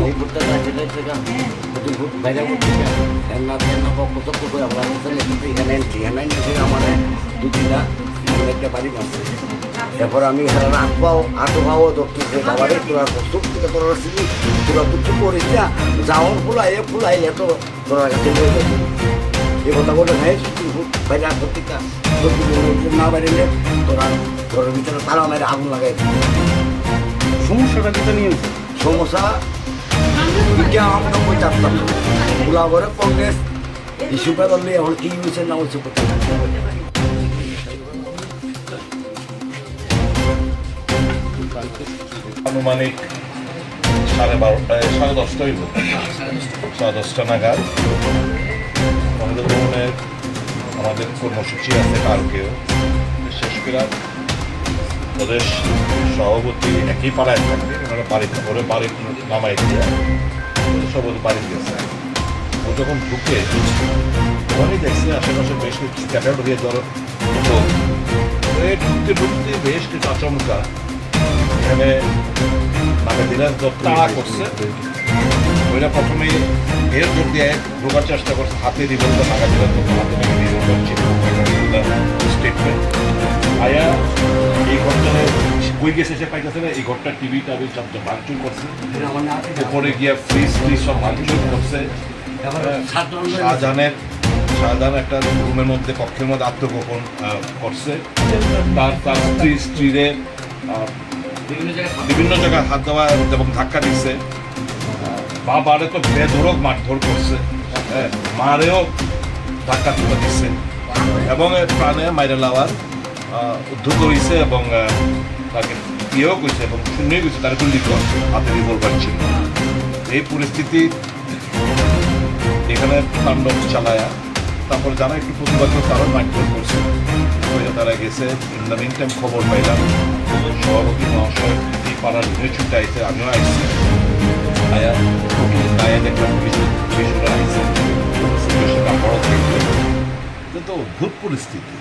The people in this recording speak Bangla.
পত্রিকা প্রতি বাইরে পত্রিকা এন্না কত আমরা এখানে এখানে আমার দু তিনটা একটা বাড়ি মারছে এরপর আমি হেরান আটবাও আটবাও ধরতেছে বাবারে তোরা কষ্ট থেকে তোরা সিলি তোরা কিছু করিস না যাওয়ার ফুলাই এ ফুলাই এত তোরা কাছে এই কথা বলে ভাই বাইরে পত্রিকা না বাইরে তোরা ঘরের ভিতরে তারা মেরে আগুন লাগাই সমস্যাটা যেটা নিয়ে হয়েছে সমস্যা ইস্যু পেলে এখন কি হয়েছে না হয়েছে আনুমানিক সাড়ে বারোটায়, সাড়ে দশটা হইব সাড়ে দশটা নাগাদ। আমাদের ধরনের আমাদের কর্মসূচি আছে কালকেও। শেষ করে প্রদেশ সভাপতি একই পাড়ায় থাকবে। ওনারা বাড়িতে করে বাড়ি নামাই দিয়ে প্রদেশ সভাপতি বাড়ি দিয়েছে ও যখন ঢুকে, তখনই দেখছে আশেপাশে বেশ কিছু ক্যাফে ঢুকিয়ে ধর ঢুকতে ঢুকতে বেশ কিছু আচমকা এখানে দিলেন তো তাড়া করছে। ওইটা প্রথমে এর জোর দিয়ে ঢোকার চেষ্টা করছে, হাতে তো নাগা দিলেন তো হাতে দিয়ে করছে স্টেটমেন্ট। আয়া, এই বই গেছে সে পাইতেছে না। এই ঘরটা টিভি টাবি সব ভাঙচুর করছে। উপরে গিয়া ফ্রিজ ফ্রিজ সব ভাঙচুর করছে। শাহজাহানের শাহজাহান একটা রুমের মধ্যে কক্ষের মধ্যে আত্মগোপন করছে। তার তার স্ত্রী স্ত্রীরে বিভিন্ন জায়গায় হাত দেওয়া এবং ধাক্কা দিচ্ছে। বাবারে তো বেধরক মারধর করছে। হ্যাঁ, মারেও ধাক্কা তুলে দিচ্ছে। এবং প্রাণে মাইরে লাওয়ার উদ্ধত হয়েছে এবং তাকে ইয়েও করছে এবং শূন্য গেছে তার গুলি হাতে রিভলভার এই পরিস্থিতি এখানে তাণ্ডব চালায়া, তারপর যারা একটু প্রতিবাদ করে তারাও মাইন্ডফোন করছে। তারা গেছে ইন দ্য মিন টাইম খবর পাইলাম, সভাপতি মহাশয় এই পাড়ার ঘুরে ছুটে আমিও আয়া কিন্তু অদ্ভুত পরিস্থিতি।